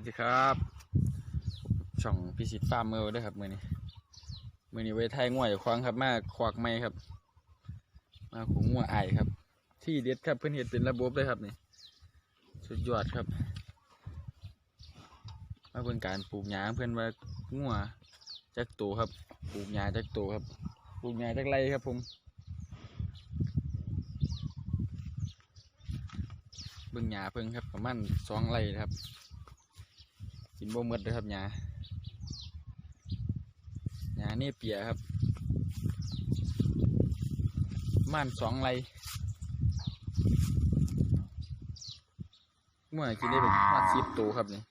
วัสดีครับ ช่องพิสิทธิ์ฟาร์มเมอร์ด้วยครับมือนี้มือนี้ไว้ไทยง่วยควางครับ มาควักไม่ครับ มาขงงัวไอครับ ที่เด็ดครับเพื่อนเห็ดเป็นระบบเลยครับนี่ สุดยอดครับ มาเพื่อนการปลูกหญ้าเพื่อนว่างัวจักโตครับ ปลูกหญ้าจักโตครับ ปลูกหญ้าจักไรครับผมเบิ่งหญ้าเพิ่งครับประมาณสองไร่ครับ กินบ่หมดเลยครับหญ้าหญ้านี่เปียครับประมาณสองไรเมื่อกินได้เป็นมาสิบตัวครับนี่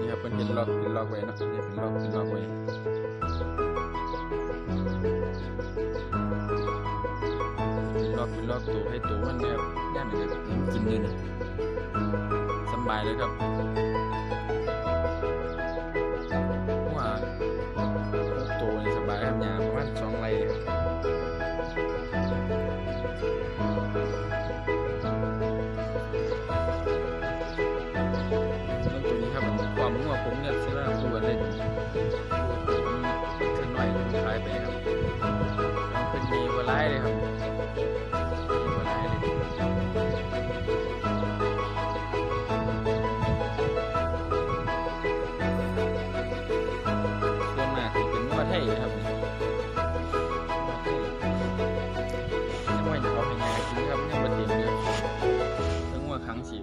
นี่ครับเป็นเห็นล็อกเป็นล็อกไว้นะนี่เป็นล็อกเป็นล็อกไว้ ล็อกตัวให้ตัวมันแนี่ยย่านเนี่ยยังกินอยู่นี่สบายเลยครับว่าตัวนี่สบายครับยาประมาณสองไรครับ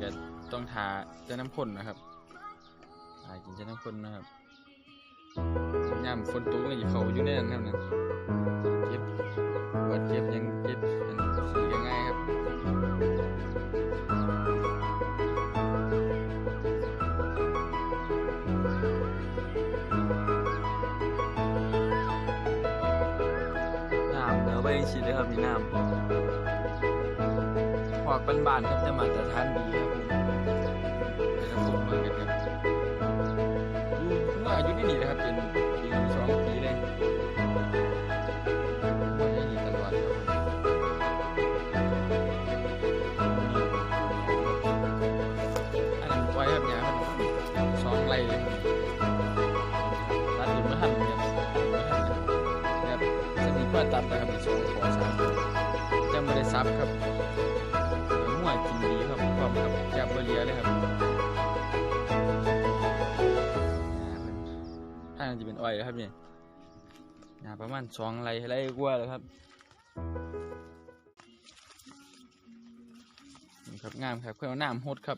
ก็ต้องทาเจะน้ำข้นนะครับทากินเจะน้ำข้นนะครับยามฝนตกเลยเขาอยู่ในนั้นครับนั่นเก็บวัดเก็บยังเก็บเป็นสีก็ง่ายครับน้ำเนื้อใบชีเลยครับมีน้ห อกเป็นบานครับจะมาตรฐานดีครับผมเป็นระบบมากันครับอยู่เมื่ออายุนี่นี่นะครับเป็นปีสองปีเลยว่าอย่างนี้ตลอดครับอันนั้นไว้ครับยามันสองไรเลยรับตัดอยู่ไม่ทันครับไม่ทันครับครับสนิทว่าตัดนะครับเป็นสองขอสามยังไม่ได้ซับครับ หัวกินดีครับพร้อมกับแกบเบอร์เลียเลยครับถ้าจะเป็นอ้อยนะครับเนี่ยนาประมาณสองไรไรกว่าเลยครับครับงามครับเพื่อเอาน้ำหดครับ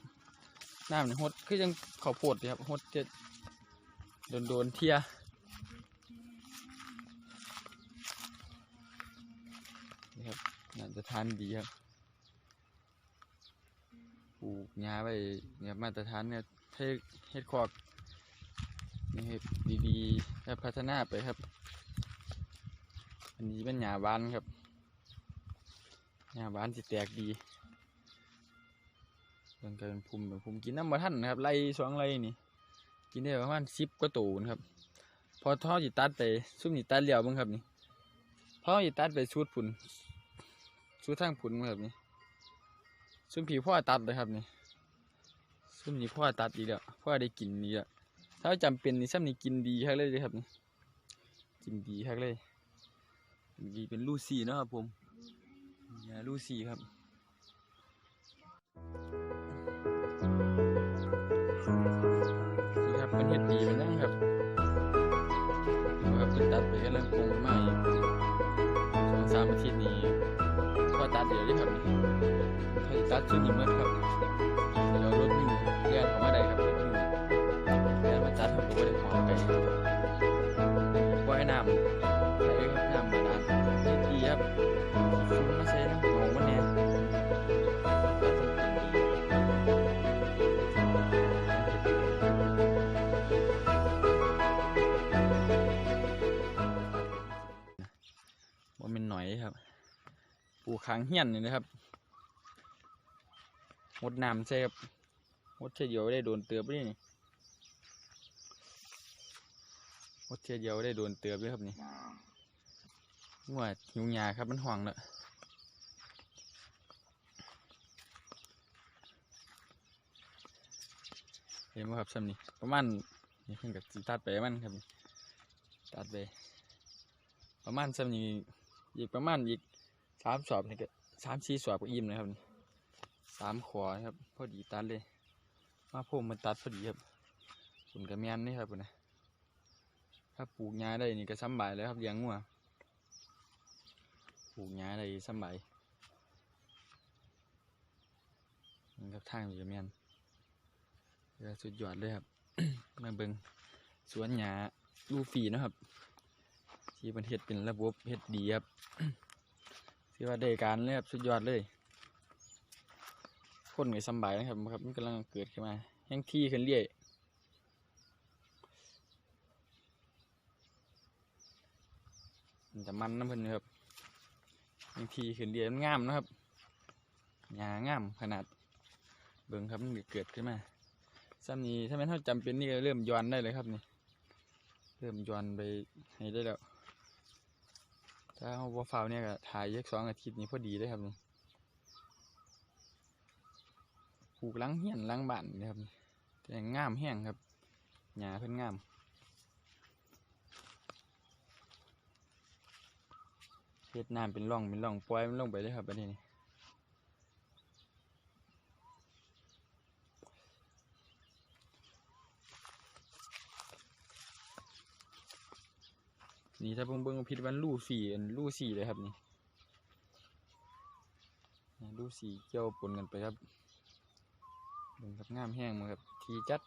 น้ำเนี่ยหดคือยังข้าวดเลยครับหดจะโดนโดนเทียนี่ครับน่าจะทานดีครับ ลูกหญ้าไว้เนี่ยมาตรฐานเนี่ยเทเฮ็ดคอกนี่เฮ็ดดีๆแล้วพัฒนาไปครับ อันนี้เป็นหญ้าหวานครับหญ้าหวานสิแตกดีเพิ่นก็เป็นภูมิเป็นภูมิกินน้ำบ่ทันนะครับไล่สองไล่นี่กินได้ประมาณสิบกว่าตูนครับ พอท่อจิตัดไปซุ่มจิตัดเหลี่ยวบ้างครับนี่พอจิตัดไปชุดผุนชุดทางผุนเบ้างครับนี่ ซุ่มผีพ่อตัดเลยครับนี่ซุ่มนี้พ่อตัดดีแล้วพ่อได้กินดีแล้วถ้าจำเป็นนี่ซ้ำนี่กินดีครับเลยเด้อครับนี่กินดีครับเลยดีเป็นลูซี่นะครับผมยาลูซี่ครับนี่ครับเป็นเห็ดดีเป็นยังครับครับเป็นตัดไปก็เริ่มปรุงใหม่สองสามอาทิตย์นี้พ่อตัดเดี๋ยวได้ครับนี่ เขาจะตัดชุดนี้มื่อครับเดี๋ยวรถวิ่งเลียนออกมาได้ครับรถวิ่งเลียนมาตัดผมก็ไม่ได้ขอไปว่ายน้ำใช้ครับน้ำมาดานนี่ดีครับชุดมาใช้น้ำหอมวันนี้ว่าเป็นหน่อยครับปลูกขางเฮี้ยนนี่นะครับ หดน้ำใช่ครับหดเทียเดียวได้โดนเตือบนี่นี่หดเทียเดียวได้โดนเตือบเลยครับนี่ำนี่ครับงามครับเพื่อเอาน้งัวหิวหยาครับมันห่วงแล้วเห็นไหมครับซ้ำนี่ประมาณนี่เพิ่งกับตัดไปมันครับตัดไปประมาณซ้ำนี่อีกประมาณอีกสามสอบนี่ก็สามสี่สอบก็อิ่มนะครับนี่ สามขวครับ พอดีตัดเลย มาพมมันตัดพอดีครับคุณกระเมียนนี่ครับคุณนะถ้าปลูกหญ้าได้นี่ก็สบายแล้วครับเลี้ยงงัวปลูกหญ้าได้สบายนี่ครับทางกระเมียนสุดยอดเลยครับ มาเบิงสวนหญ้าลูฟีนะครับที่เป็นเฮ็ดเป็นระบบเฮ็ดดีครับที่ว่าได้การเลยครับสุดยอดเลย คนก็สบายนะครับครับมันกำลังเกิดขึ้นมาแห้งที่ขึ้นเรื่อยมันจะมันน้ำเพิ่นครับแห้งที่ขึ้นเรื่อยมันงามนะครับหญ้างามขนาด เบิ่งครับมันเกิดขึ้นมาซ้ำนี้ถ้าแม่เท่าจำเป็นนี่ก็เริ่มย้อนได้เลยครับนี่ เริ่มย้อนไปให้ได้แล้ว ถ้าเอาฟ้าวเนี่ยก็ถ่ายยักสองอาทิตย์นี้พอดีเลยครับนี่ ป ลูกลังเฮียนลังบ้านนะครับแต่งามแห้งครับหญ้าเพิ่นงามเฮ็ดน้ำเป็นร่องเป็นร่องปล่อยมันลงไปเลยครับอันนี้นี่นี่ถ้าเบิ่งเบิ่งผิดวันลู่สี่ลู่สี่เลยครับนี่นี่ลู่สี่เกี่ยวปนกันไปครับ เบิ่งครับงามแห้งมาครับทีจัด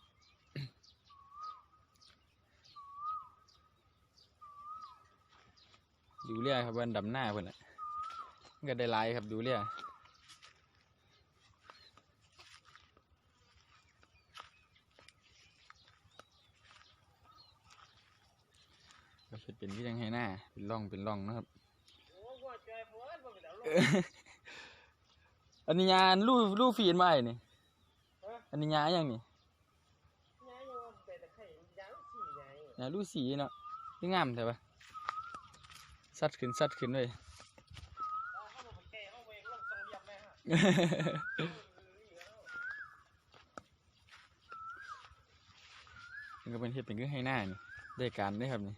ดูเรียครับวันดำหน้าเพิ่นอะมันก็ได้หลายครับดูเรียก็จะเป็นที่ยังให้หน้า เป็นร่องเป็นร่องนะครับอันนี้ยานลู่ลู่ฟีนมาไอ้นี่ อันนี้ยาอย่างนี่ยาลู่สีเนาะนี่งามใช่ปะสัดขึ้นสัดขึ้นเลยมันก็เป็นเห็ดเป็นก็ให้หน้านี่ได้การได้ครับนี่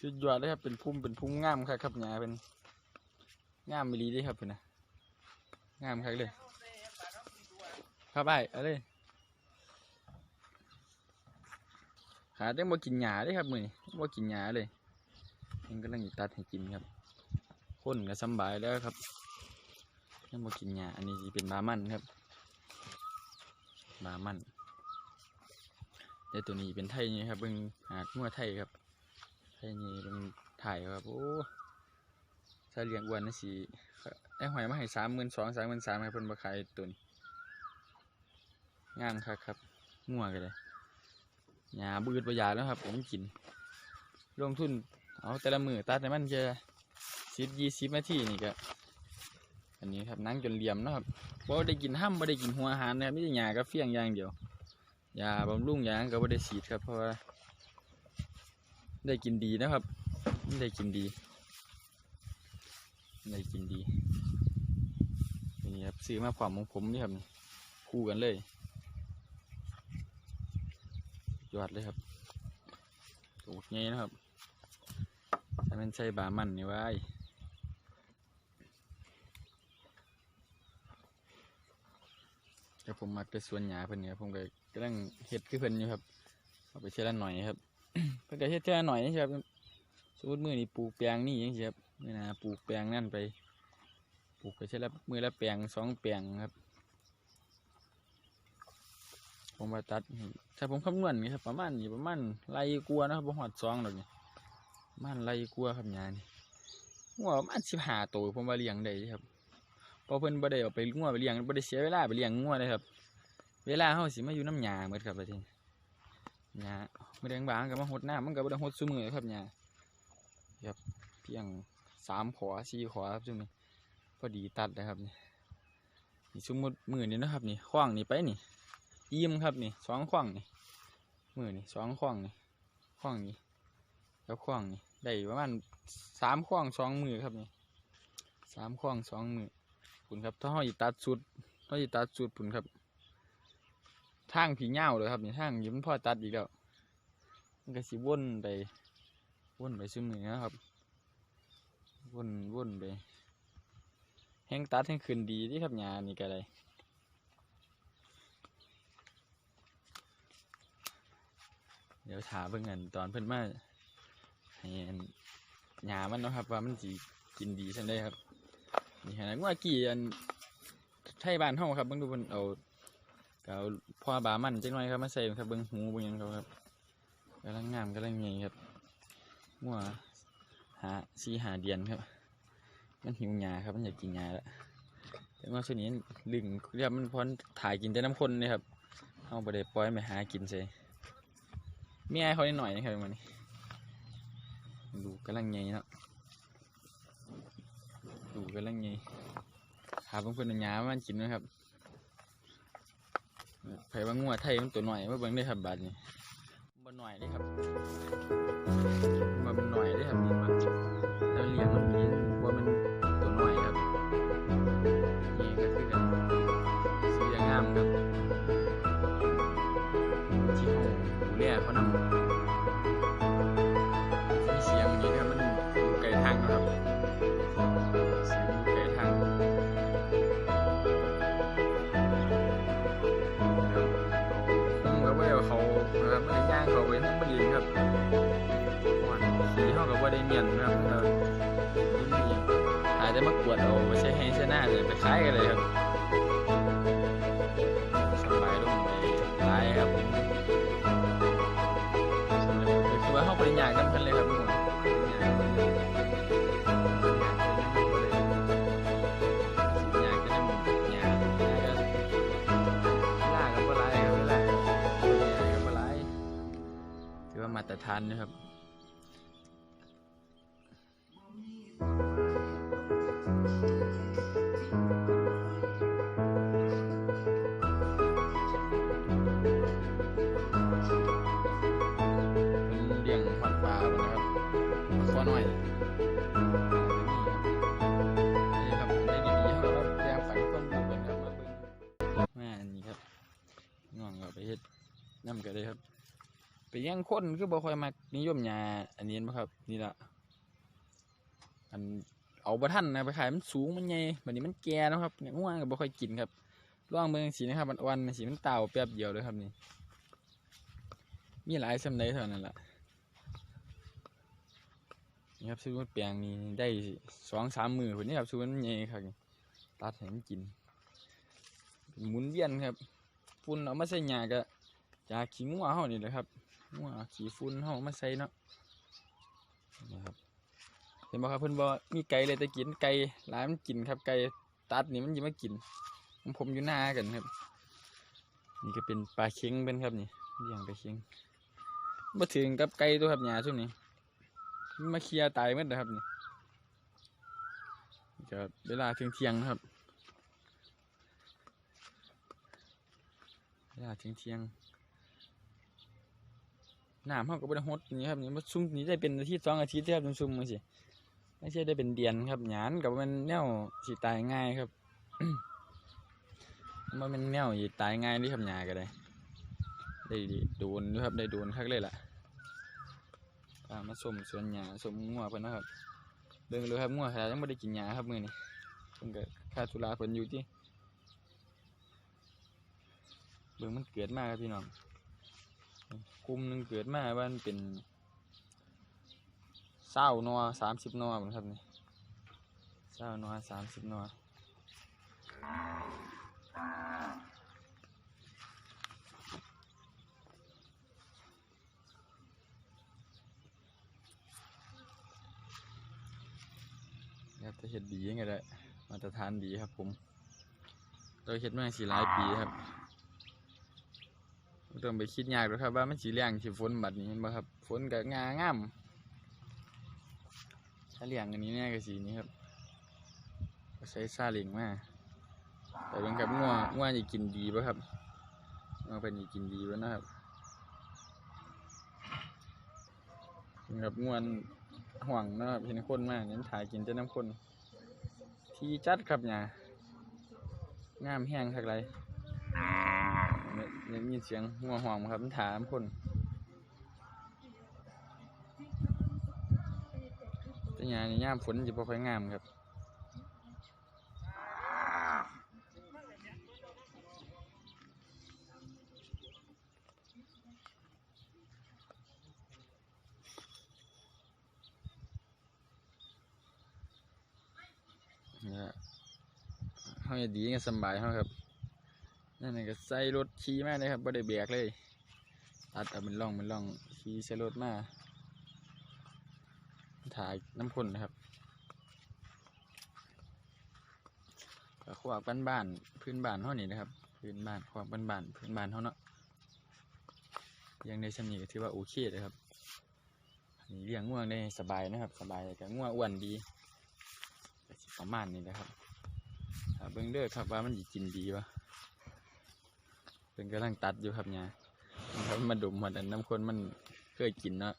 สุดยอดเลยครับ เป็นพุ่มเป็นพุ่มงามครับครับหญ้าเป็นงามมิลีด้ครับเพิ่นนะงามครับเลย ครับไอ้เอาเลยหาได้บ่กินหญ้าเด้ครับมือนี้บ่กินหญ้าเลยมันกำลังตัดให้กินครับคนก็สบายแล้วครับยังบ่กินหญ้าอันนี้เป็นบามันครับบามัน แต่ตัวนี้เป็นไทยนี่ครับเบิ่งหาดงัวไทยครับ ไทยนี่เบิ่งถ่ายครับ โอ้ถ้าเลี้ยงอ้วนนี่สิได้หอยมาให้สามหมื่นสองสามหมื่นสามครับเพิ่นบ่ขายตัวนี้งามครับครับงัวก็เลยหญ้าบืดบ่ยาแล้วครับ ผมกิน ลงทุน เอาแต่ละมือตัดให้มันจะสิบยี่สิบนาทีนี่ก็อันนี้ครับนั่งจนเหลี่ยมนะครับบ่ได้กินห้ำบ่ได้กินหัวอาหารนะครับไมีแต่หญ้ากับเฟี้ยงอย่างเดียว ยาบำรุงยางก็บ่ได้ฉีดครับ เพราะว่าได้กินดีนะครับ ได้กินดี ได้กินดีนี่ครับซื้อมาความของผมนี่ครับคู่กันเลยยอดเลยครับตูดไงนะครับถ้ามันใช่บามันนี่ไว้ แล้วผมมักจะสวนหญ้าเพิ่นเนี่ยผมก็กำลังเฮ็ดคือเพิ่นอยู่ครับเอาไปเชื่อละหน่อยครับ เพิ่นก็เฮ็ดเท่าหน่อยนี่ครับสมมติมือนี่ปลูกแปลงนี่อยังสิครับนี่นะปลูกแปลงนั่นไป ปลูกไปเช่ละมือละแปลงสองแปลงครับ ผมมาตัดถ้าผมคำนวณนี่ครับประมาณนี่ประมาณไรกลัวนะครับบ่หอดสองดอกนี่ประมาณไรกลัวครับยานี่งัวมาณสิบห้าตัวผมว่าเลี้ยงได้ครับ เพอเพิ่นบ่ได้เอาไปงัวไปเลี้ยงบ่ได้เสียเวลาไปเลี้ยงงัวเลยครับ เวลาเฮาสิมาอยู่น้ำหญ้าหมดครับประเทศหญ้ามื้อแดงบางก็มาหดน้ำมันก็บ่ได้หดซุมือครับหญ้าครับเพียงสามขอสี่ขอครับซุมื้พอดีตัดนะครับนี่นี่สมมติมือนี่นะครับนี่ขว้างนี่ไปนี่ยิ้มครับนี่สองขว้างนี่มือนี่สองขว้างนี่ขว้างนี่แล้วขว้างนี่ได้ประมาณสามขว้างสองมือครับนี่สามขว้างสองมือ ปุ่นครับ ถ้าห้อยตัดสุดห้อยตัดสุดปุ่นครับ ทางผีเง่าเลยครับนี่ทางยิ้มพ่อตัดอีกแล้วมันก็สิวนไปวนไปซึ่งมือนะครับวนวนไปแห้งตัดแห้งคืนดีที่ครับยานี่ก็ได้เดี๋ยวถาเพิ่งกันตอนเพิ่อนมาให้อันยามันนะครับว่ามันสิกินดีซั่นได้ครับ นี่ฮะว่ากี่อันไทยบ้านเฮาครับเบิ่งดูเพิ่นเอาก็เอาพ่อบามันจังหน่อยครับมาใส่ครับเบิ่งหูเบิ่งหยังครับกำลังงามกำลังใหญ่ครับงัวหาสีหาเดือนครับ มันหิวหญ้าครับมันอยากกินหญ้าแล้วแต่ว่าช่วงนี้ลึงเรียกมันพอนถ่ายกินแต่น้ำคนเลยครับเอาไปได้ปล่อยไปหากินใช่เมียเขาหน่อยนะครับมันดูกำลังใหญ่เนาะ ดูกันแล้วไงหาเพื่อนๆหญ้ามันกินนะครับไผ่บางัวไทยมันตัวหน่อยมาเบิ่งได้ครับบาดนี้บ่หน่อยเลยครับบ่ ครับวันสีเขากับว่าได้เนียนนะครับเออนี่อาจจะมากวดเอาไปใช้ให้ใช้หน้าเลยไปคล้ายกันเลยครับสบายลงไปไล่ครับผมคือว่าเขาปริญญากันกันเลยครับ ทานนะครับ คนคือบ่ค่อยมักนิยมหญ้าอันนี้บ่ครับ นี่ละอันเอาบ่ทันนะไปขายมันสูงมันใหญ่บัดนี้มันแก่นะครับเนี่ยง่วงก็บ่ค่อยกินครับลองเบิ่งสีนะครับมันสีมันเต่าแป๊บเดียวเลยครับนี่ มีหลายสำเนาเท่านั้นแหละนี่ครับซื้อมาแปลงนี้ได้สองสามมือคนนี้ครับซื้อมันใหญ่ครับตัดให้มันกินหมุนเวียนครับฝุ่นเอามาใส่หญ้าก็จากขี้งัวเฮานี่แหละครับ งัวขี้ฝุ่นเฮามาใส่เนาะนะครับเห็นบ่ครับเพิ่นบ่มีไก่เลยแต่กินไก่หลายมันกินครับไก่ตัดนี่มันยิมากินของผมอยู่หน้ากันครับ นี่ก็เป็นปลาเค็งเป็นครับนี่เลี้ยงปลาเค็งมาถึงกับไก่ตัวครับหญ้าช่วงนี้มันมาเคลียร์ตายหมดนะครับนี่ก็เวลาถึงเที่ยงๆนะครับเวลาถึงเที่ยง น้ำเขาก็บริหดนี่ครับนี่มาซุ่มนี่ได้เป็นอาทิตย์สองอาทิตย์ครับซุ่มๆมาสิไม่ใช่ได้เป็นเดือนครับหยานกับมันแนวสิตายง่ายครับมันเป็นแนวสิตายง่ายที่ครับหญ้าก็ได้ได้โดนครับได้โดนคักเลยล่ะพามาสมสวนหญ้าสมงัวเพิ่นนะครับเบิ่งเลยครับงัวขนาดยังไม่ได้กินหญ้าครับมือนี้เพิ่นก็ค่าธุระเพิ่นอยู่ที่เบิ่งมันเกิดมาครับพี่น้อง กลุ่มหนึ่งเกิดมาว่ามันเป็นเศร้านอสามสิบนอพุ่นครับนี่เศร้านอสามสิบนอครับจะเห็ดดียังไงได้มาตรฐานดีครับผมเราเห็ดมาสี่หลายปีครับ ต้องไปคิดยากหรอกครับ ว่ามันสีเลี้ยงสีฝนบัดนี้เห็นบ่ครับฝนกับงางามถ้าเลี้ยงอันนี้แน่ก็สีนี้ครับใช้ซาเลิงมาไปเบิ่งครับงัวงัวจะกินดีป่ะครับงัวเป็นจะกินดีป่ะนะครับเบิ่งครับงัวห่วงนะครับเห็นคนมากเน้นถ่ายกินแต่น้ำคน ที่จัดครับเนี่ยงามแห้งทักไร เนี่ยมีเสียงงัวห่วงบ่ครับถามคนแต่ยานี่ยามฝนจะบ่ค่อยงามครับนี่ฮะเขาจะดีกันสบายเขาครับ นั่นก็ใส่รถขี่มาเลยครับไม่ได้เบรกเลยตัดเอาเป็นร่องเป็นร่องขี่ใส่รถมาถ่ายน้ำพ่นนะครับก็ขวากบ้านบ้านๆพื้นบ้านเขานี่นะครับ พื้นบ้านขวากบ้านบ้านๆพื้นบ้านเขาเนาะยังในสนิทก็ถือว่าโอเคเลยครับนี่เลี้ยงง่วงได้สบายนะครับสบายแต่ง่วงอ้วนดีก็สิประมาณนี้นะครับเบิ่งเด้อครับว่ามันสิกินดีปะ เป็นกำลังตัดอยู่ครับเนี่ยนะครับมาดมมันอันน้ำข้นมันเคยกินเนาะ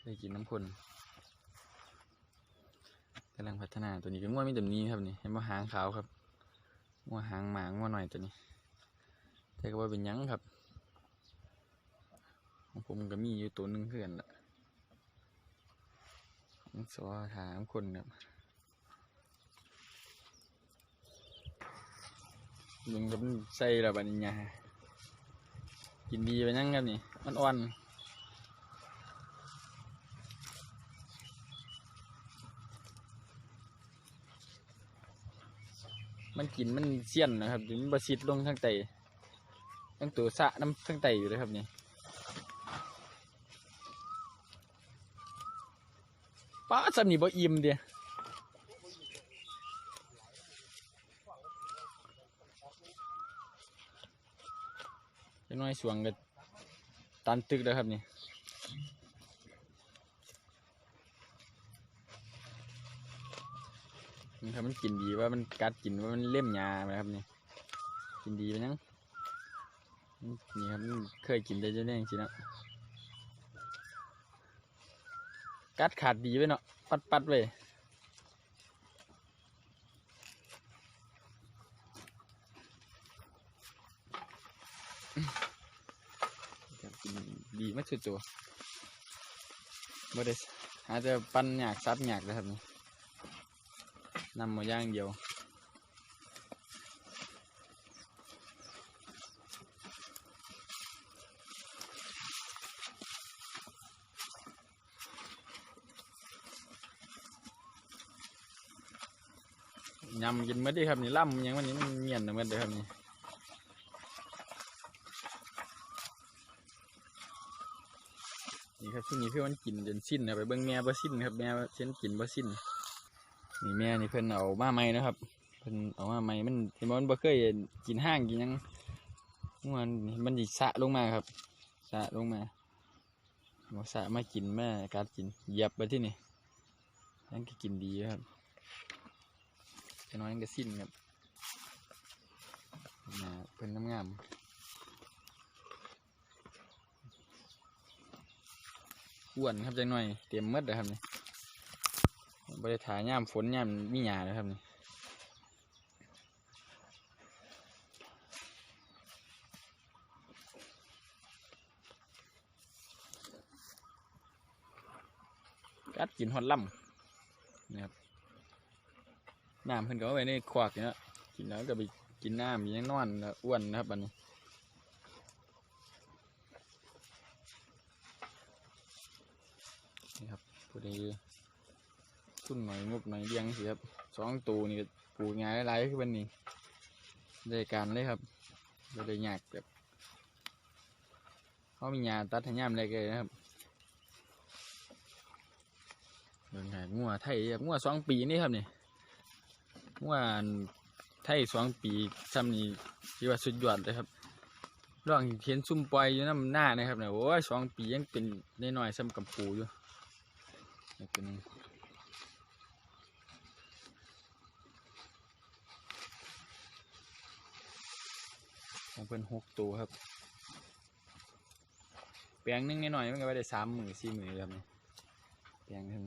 เคยกินน้ำข้นกำลังพัฒนาตัวนี้ก็ง่วงมีแบบนี้ครับนี่เห็นว่าหางขาวครับง่วงหางหมาง่วงหน่อยตัวนี้แต่ก็ว่าเป็นยังครับของผมก็มีอยู่ตัวหนึ่งเพื่อนละมันสอหางคนครับ มึงกับมันใส่ระบาดนี้ไงกินดีไปนั่งกันนี่ มันอ่อนมันกินมันเสี้ยนนะครับถึงบะซิดลงทั้งไตทั้งตัวสะน้ำทั้งไตอยู่เลยครับนี่ป้าสำนีบ่อิ่มเดีย จะน้อย สวงกับตันตึกแล้วครับนี่นี่ครับมันกินดีว่ามันกัดกินว่ามันเล่มยาไหมครับนี่กินดีไปยังนี่ครับเคยกินได้จะได้จริงนะกัดขาดดีไว้เนาะปัดปัดๆไว้ครับกินดี มากสุดตัวบ่ได้หาแต่ปั้นหยากซับหยากเลยครับนี่นำมาย่างเดียวยำกินหมาดีครับนี่ล่ำยังวันนี้มันเมียนหมาเลยครับนี่ นี่นี้เพื่อนกินจนสิ้นนะไปเบิ้งแม่บ่สิ้นครับ แม่เช่นกินบ่สิ้นนี่แม่นี่เพิ่นเอามาใหม่นะครับ เพิ่นเอามาใหม่มันเห็นว่ามันบ่เคยกินห้างกินยังมันมันสิสะลงมาครับ สะลงมาเอสะมากินแม่กัดกินเหยียบไปที่นี่นั่นก็กินดีครับจะน้อยก็สิ้นครับนะเพิ่นงาม อ้วนครับจังหน่อยเตรียมหมดเลยครับนี่บริถาย่ามฝนย่ามมีหยาเลยครับนี่กัดกินฮอดล่ำนะครับน้ำเพิ่นก็เอาไว้ในขวากเนี่ยกินแล้วก็ไปกินน้ำอยังนอนแล้วอ้วนนะครับบัดนี้ นี่ครับพอดีทุนหน่อยงบหน่อยเลี้ยงสิครับสองตัวนี่ปลูกง่ายหลายๆคือวันนี้ได้การเลยครับบ่ได้ยากแบบเขามีหญ้าตัดให้ย่ามอะไรกันนะครับเบิ่งหางัวไทยครับงัวสองปีนี่ครับนี่ว่าไทยสองปีซ้ำนี้ที่ว่าสุดยอดเลยครับลองเห็นซุ่มปล่อยอยู่น้ำหน้านะครับเนี่ยโอ้ยสองปียังเป็นน้อยๆซ้ำกับปูอยู่ นี่เป็นของเพิ่นหกตัวครับ แปลงนึงนิดหน่อยๆมันก็ไปได้สามหมื่นสี่หมื่นครับนี่แปลงนึง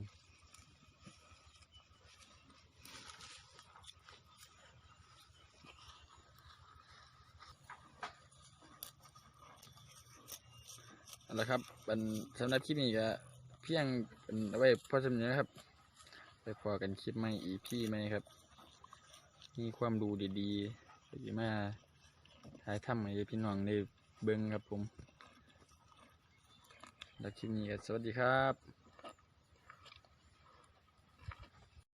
เอาละครับเป็นสำหรับคลิปนี้ก็ เพียงเป็นเอาไว้พอสำเนียนครับ ไปพอกันคลิปใหม่อีพี่ไหมครับ มีความดูดีๆที่มาถ่ายทำให้พี่น้องได้เบิ้งครับผม แล้วคลิปนี้ก็สวัสดีครับ